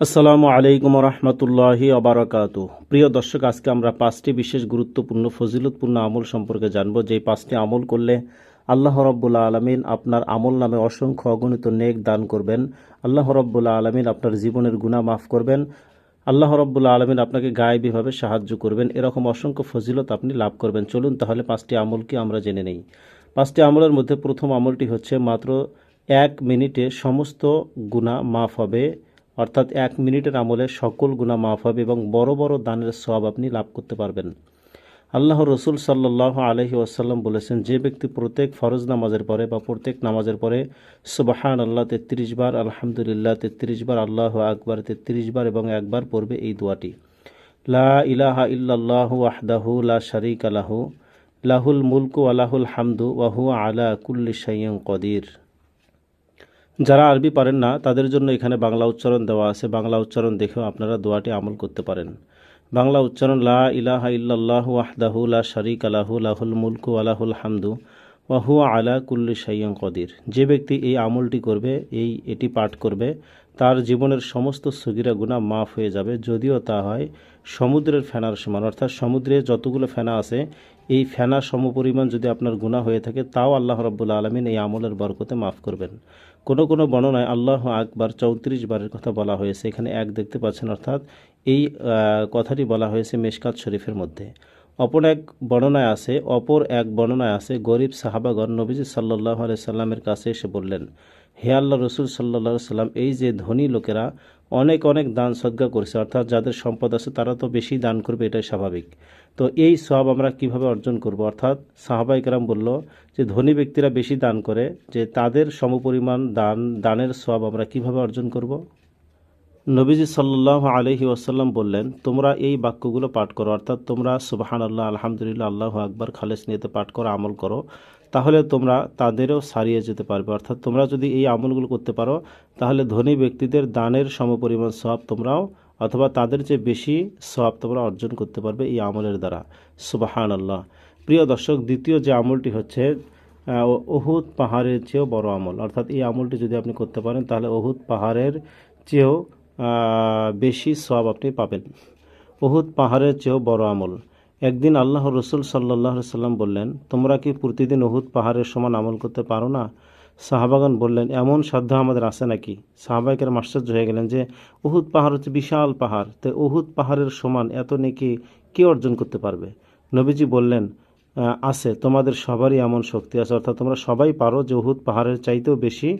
আসসালামু আলাইকুম রহমতুল্লাহি অবরাকাতু প্রিয় দর্শক, আজকে আমরা পাঁচটি বিশেষ গুরুত্বপূর্ণ, ফজিলতপূর্ণ আমল সম্পর্কে জানব। যেই পাঁচটি আমল করলে আল্লাহ রব্বুল্লা আলমিন আপনার আমল নামে অসংখ্য অগণিত নেক দান করবেন। আল্লাহ রব্বুল্লা আলমিন আপনার জীবনের গুণা মাফ করবেন। আল্লাহ রব্বুল্লা আলমিন আপনাকে গায়েবীভাবে সাহায্য করবেন। এরকম অসংখ্য ফজিলত আপনি লাভ করবেন। চলুন তাহলে পাঁচটি আমল কি আমরা জেনে নেই। পাঁচটি আমলের মধ্যে প্রথম আমলটি হচ্ছে মাত্র এক মিনিটে সমস্ত গুণা মাফ হবে। অর্থাৎ এক মিনিটের আমলে সকল গুণা মাফ হবে এবং বড় বড় দানের সব আপনি লাভ করতে পারবেন। আল্লাহ রসুল সাল্লাহ আলহি ওয়াসাল্লাম বলেছেন, যে ব্যক্তি প্রত্যেক ফরজ নামাজের পরে বা প্রত্যেক নামাজের পরে সুবাহান আল্লাহ তেত্রিশ বার, আলহামদুলিল্লাহ তেত্রিশ বার, আল্লাহ আকবার তেত্রিশ বার এবং একবার পড়বে এই দোয়াটি। লা ইলাহা ইল্লাল্লাহ আহদাহু লা শারিক আলাহু লাহুল মুলকু আলাহুল হামদু ওয়াহু আলা কুল্লি সাইয়ং কদির। যারা আরবি পারেন না, তাদের জন্য এখানে বাংলা উচ্চারণ দেওয়া আছে। বাংলা উচ্চারণ দেখেও আপনারা দোয়াটি আমল করতে পারেন। বাংলা উচ্চারণ, লা ইলাহা ইল্লাল্লাহু ওয়াহদাহু লা শারিক আলাহু লাহুল মুলকু আলাহুল হামদু। ওয়াহু আলা কুল্লি সাইয়ং কদির। যে ব্যক্তি এই আমলটি করবে, এই, এটি পাঠ করবে, তার জীবনের সমস্ত সগিরা গুণা মাফ হয়ে যাবে। যদিও তা হয় সমুদ্রের ফেনার সমান, অর্থাৎ সমুদ্রে যতগুলো ফেনা আছে, এই ফেনা সমপরিমাণ যদি আপনার গুণা হয়ে থাকে, তাও আল্লাহ রব্বুল্লা আলমিন এই আমলের বরকতে মাফ করবেন। কোনো কোনো বর্ণনায় আল্লাহ আকবার চৌত্রিশ বারের কথা বলা হয়েছে। এখানে এক দেখতে পাচ্ছেন, অর্থাৎ এই কথাটি বলা হয়েছে মেশকাত শরীফের মধ্যে। অপর এক বর্ণনায় আছে, অপর এক বর্ণনায় আছে, গরিব সাহাবাগণ নবীজি সাল্লাহ আলাই সাল্লামের কাছে এসে বললেন, হে আল্লাহ রসুল সাল্লাহ সাল্লাম, এই যে ধনী লোকেরা অনেক অনেক দান সদ্গা করেছে, অর্থাৎ যাদের সম্পদ আছে তারা তো বেশি দান করবে, এটাই স্বাভাবিক। তো এই সব আমরা কীভাবে অর্জন করব? অর্থাৎ সাহাবাই কারাম বলল যে, ধনী ব্যক্তিরা বেশি দান করে, যে তাদের সমপরিমাণ দান, দানের সব আমরা কীভাবে অর্জন করব? নবীজি সাল্লাহ আলহি ওয়াসাল্লাম বললেন, তোমরা এই বাক্যগুলো পাঠ করো, অর্থাৎ তোমরা সুবাহান আল্লাহ আলহামদুলিল্লাহ, আল্লাহ আকবার, খালেস নিয়েতে পাঠ করো, আমল করো, তাহলে তোমরা তাদেরও সারিয়ে যেতে পারবে। অর্থাৎ তোমরা যদি এই আমলগুলো করতে পারো, তাহলে ধনী ব্যক্তিদের দানের সমপরিমাণ সব তোমরাও, অথবা তাদের চেয়ে বেশি সব তোমরা অর্জন করতে পারবে এই আমলের দ্বারা। সুবাহান আল্লাহ প্রিয় দর্শক, দ্বিতীয় যে আমলটি হচ্ছে ওহুদ পাহাড়ের চেয়েও বড় আমল। অর্থাৎ এই আমলটি যদি আপনি করতে পারেন, তাহলে ওহুদ পাহাড়ের চেয়েও বেশি সব আপনি পাবেন। ওহুদ পাহাড়ের চেয়েও বড় আমল। একদিন আল্লাহ রসুল সাল্লাহ সাল্লাম বললেন, তোমরা কি প্রতিদিন ওহুদ পাহাড়ের সমান আমল করতে পারো না? সাহাবাগান বললেন, এমন সাধ্য আমাদের আছে নাকি? সাহাবাইকের আশ্চর্য হয়ে গেলেন যে, উহুদ পাহাড় হচ্ছে বিশাল পাহাড়। তো উহুদ পাহাড়ের সমান এত নেকি কে অর্জন করতে পারবে? নবীজি বললেন আছে। তোমাদের সবারই এমন শক্তি আছে। অর্থাৎ তোমরা সবাই পারো যে উহুদ পাহাড়ের চাইতেও বেশি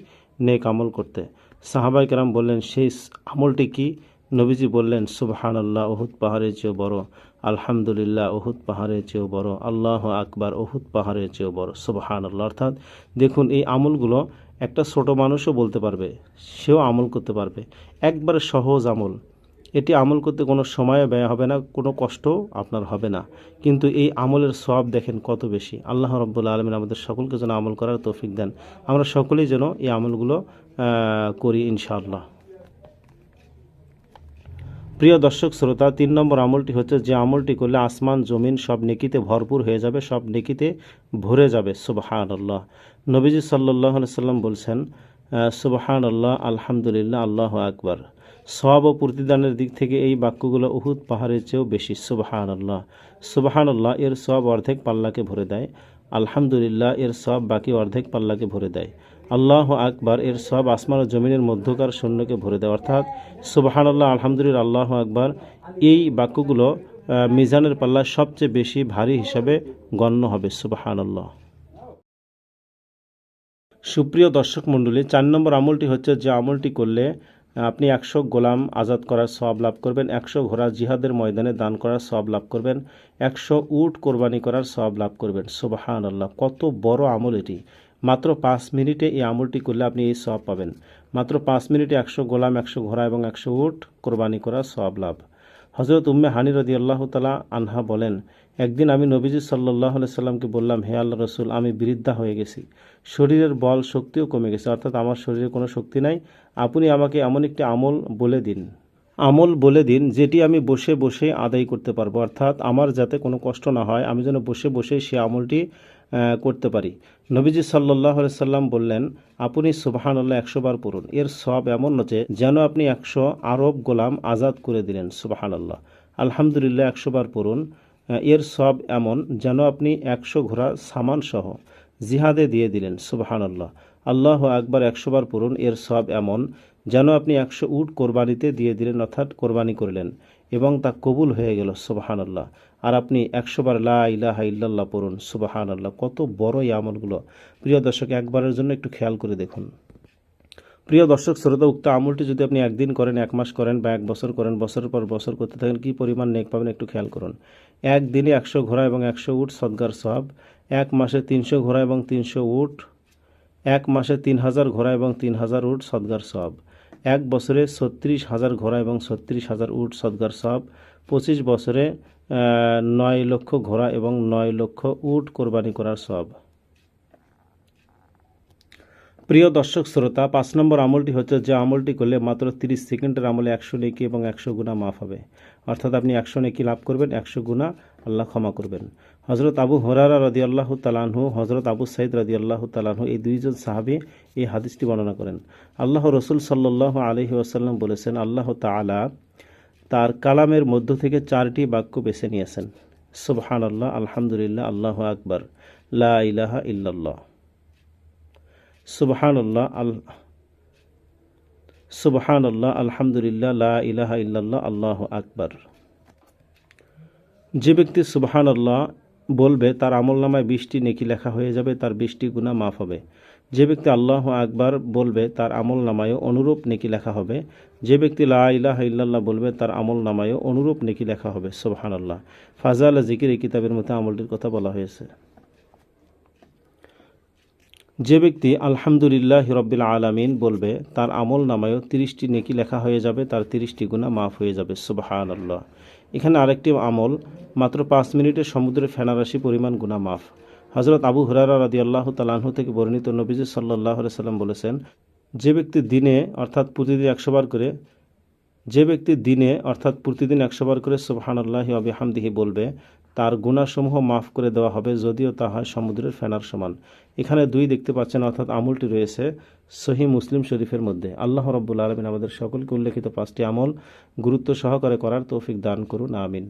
নেক আমল করতে। সাহাবাই কেরাম বললেন, সেই আমলটি কি? নবীজি বললেন সুবহান আল্লাহ ওহুদ পাহাড়ের চেয়েও বড়। আলহামদুলিল্লাহ ওহুদ পাহাড়ের চেয়েও বড়। আল্লাহ আকবার ওহুদ পাহাড়ের চেয়েও বড়। সুবহান আল্লাহ অর্থাৎ দেখুন, এই আমলগুলো একটা ছোট মানুষও বলতে পারবে, সেও আমল করতে পারবে। একবারে সহজ আমল। এটি আমল করতে কোনো সময় ব্যয় হবে না, কোনো কষ্ট আপনার হবে না। কিন্তু এই আমলের সব দেখেন কত বেশি। আল্লাহ রব্বুল্লা আলমিন আমাদের সকলকে যেন আমল করার তৌফিক দেন। আমরা সকলেই যেন এই আমলগুলো করি ইনশাআল্লাহ। প্রিয় দর্শক, শ্রোতা, তিন নম্বর আমলটি হচ্ছে যে আমলটি করলে আসমান, জমিন সব নেকিতে ভরপুর হয়ে যাবে, সব নেকিতে ভরে যাবে। সুবহান আল্লাহ নবীজি সাল্লাহ সাল্লাম বলছেন সুবহান আল্লাহ আলহামদুলিল্লাহ, আল্লাহ আকবার। সব ও প্রতিদানের দিক থেকে এই বাক্যগুলো উহুদ পাহাড়ের চেয়েও বেশি। সুবহান আল্লাহ সুবহান আল্লাহ এর সব অর্ধেক পাল্লাকে ভরে দেয়। আলহামদুলিল্লাহ, এর সব বাকি অর্ধেক পাল্লাকে ভরে দেয়। আল্লাহ আকবার, এর সব আসমান ও জমিনের মধ্যকার শূন্যকে ভরে দেয়। অর্থাৎ সুবাহান আল্লাহ আলহামদুলিল্লাহ, আল্লাহ আকবার, এই বাক্যগুলো মিজানের পাল্লায় সবচেয়ে বেশি ভারী হিসাবে গণ্য হবে। সুবাহান আল্লাহ সুপ্রিয় দর্শক মণ্ডলী, চার নম্বর আমলটি হচ্ছে যে আমলটি করলে আপনি একশো গোলাম আজাদ করার সব লাভ করবেন, একশো ঘোড়া জিহাদের ময়দানে দান করার সব লাভ করবেন, একশো উট কোরবানি করার সব লাভ করবেন। সুবাহান আল্লাহ কত বড় আমল এটি। মাত্র পাঁচ মিনিটে এই আমলটি করলে আপনি এই সব পাবেন। মাত্র পাঁচ মিনিটে একশো গোলাম, একশো ঘোড়া এবং একশো উট কোরবানি করার সব লাভ। হজরত উম্মে হানি রদি আল্লাহ তালা আনহা বলেন একদিন আমি নবীজি সাল্লাহ সাল্লামকে বললাম, হে আল্লাহ রসুল, আমি বৃদ্ধা হয়ে গেছি। শরীরের বল শক্তিও কমে গেছে, অর্থাৎ আমার শরীরে কোনো শক্তি নাই। আপনি আমাকে এমন একটি আমল বলে দিন। আমল বলে দিন যেটি আমি বসে বসে আদায় করতে পারব। অর্থাৎ আমার যাতে কোনো কষ্ট না হয়, আমি যেন বসে বসে সে আমলটি করতে পারি। নবীজি সাল্লাহ সাল্লাম বললেন, আপনি সুবাহান আল্লাহ একশো বার পড়ুন। এর সব এমন নচে যেন আপনি একশো আরব গোলাম আজাদ করে দিলেন সুবাহান আল্লাহ আলহামদুলিল্লাহ একশো বার পড়ুন। এর সব এমন যেন আপনি একশো ঘোড়া সামান সহ জিহাদে দিয়ে দিলেন সুবাহান আল্লাহ আল্লাহ আকবার একশো বার পড়ুন, এর সব এমন যেন আপনি একশো উট কোরবানিতে দিয়ে দিলেন, অর্থাৎ কোরবানি করলেন, এবং তা কবুল হয়ে গেল সুবাহান আল্লাহ আর আপনি একশোবার লা ইলাহা ইল্লাল্লাহ পড়ুন সুবাহান আল্লাহ কত বড় এই আমলগুলো। প্রিয় দর্শক, একবারের জন্য একটু খেয়াল করে দেখুন। প্রিয় দর্শক, শ্রোতা উক্ত আমলটি যদি আপনি একদিন করেন, এক মাস করেন বা এক বছর করেন, বছরের পর বছর করতে থাকেন, কী পরিমাণ নেক পাবেন একটু খেয়াল করুন। একদিনে একশো ঘোড়া এবং একশো উট সদগার সব এক মাসে তিনশো ঘোড়া এবং তিনশো উট, এক মাসে তিন হাজার ঘোড়া এবং তিন হাজার উট সদগার সব এক বছরে ছত্রিশ হাজার ঘোড়া এবং ছত্রিশ হাজার উট সদগার সব পঁচিশ বছরে নয় লক্ষ ঘোড়া এবং নয় লক্ষ উট কোরবানি করার সব প্রিয় দর্শক শ্রোতা, পাঁচ নম্বর আমলটি হচ্ছে যে আমলটি করলে মাত্র তিরিশ সেকেন্ডের আমলে একশো নেকি এবং একশো গুণা মাফ হবে। অর্থাৎ আপনি একশো নেকি লাভ করবেন, একশো গুণা আল্লাহ ক্ষমা করবেন। হজরত আবু হরারা রদি আল্লাহ তালানহু হজরত আবু সাইদ রদি আল্লাহ তালানহু এই দুইজন সাহাবি এই হাদিসটি বর্ণনা করেন। আল্লাহ রসুল সাল্লাহ আলহি ওয়াসাল্লাম বলেছেন, আল্লাহ তালা তার কালামের মধ্য থেকে চারটি বাক্য বেছে নিয়েছেন। সুবহান আল্লাহ আলহামদুলিল্লাহ, আল্লাহ আকবর, লা ইলাহা ইল্লাল্লাহ। সুবহান আল আলহামদুলিল্লাহ, লা ইলাহা ইল্লাল্লাহ, আল্লাহ আকবর। যে ব্যক্তি সুবহান আল্লাহ বলবে, তার আমল নামায় বৃষ্টি নেকি লেখা হয়ে যাবে, তার বৃষ্টি গুণা মাফ হবে। যে ব্যক্তি আল্লাহ আকবার বলবে, তার আমল নামায়ও অনুরূপ নেকি লেখা হবে। যে ব্যক্তি লা ইলাহা ইল্লাল্লাহ বলবে, তার আমল নামায়ও অনুরূপ নেকি লেখা হবে সুবহান আল্লাহ ফাজাল জিকির এই কিতাবের মধ্যে আমলটির কথা বলা হয়েছে। যে ব্যক্তি আলহামদুলিল্লাহ রব্বিল আলামিন বলবে, তার আমল নামায়ও তিরিশটি নেকি লেখা হয়ে যাবে, তার তিরিশটি গুণা মাফ হয়ে যাবে। সুবাহান আল্লাহ এখানে আরেকটি আমল, মাত্র পাঁচ মিনিটে সমুদ্রে ফেনারাশি পরিমাণ গুণা মাফ। হজরত আবু হুরারা রাদি আল্লাহ তালাহু থেকে বর্ণিত নবীজি সাল্লাহ সাল্লাম বলেছেন, যে ব্যক্তি দিনে অর্থাৎ প্রতিদিন একশো বার করে, যে ব্যক্তি দিনে অর্থাৎ প্রতিদিন একশো বার করে সুবহান আল্লাহি আবিহামদিহি বলবে তার গুণাসমূহ মাফ করে দেওয়া হবে, যদিও তা হয় সমুদ্রের ফেনার সমান। এখানে দুই দেখতে পাচ্ছেন, অর্থাৎ আমলটি রয়েছে সহি মুসলিম শরীফের মধ্যে। আল্লাহ রব্বুল আলমিন আমাদের সকলকে উল্লেখিত পাঁচটি আমল গুরুত্ব সহকারে করার তৌফিক দান করুন, আমিন।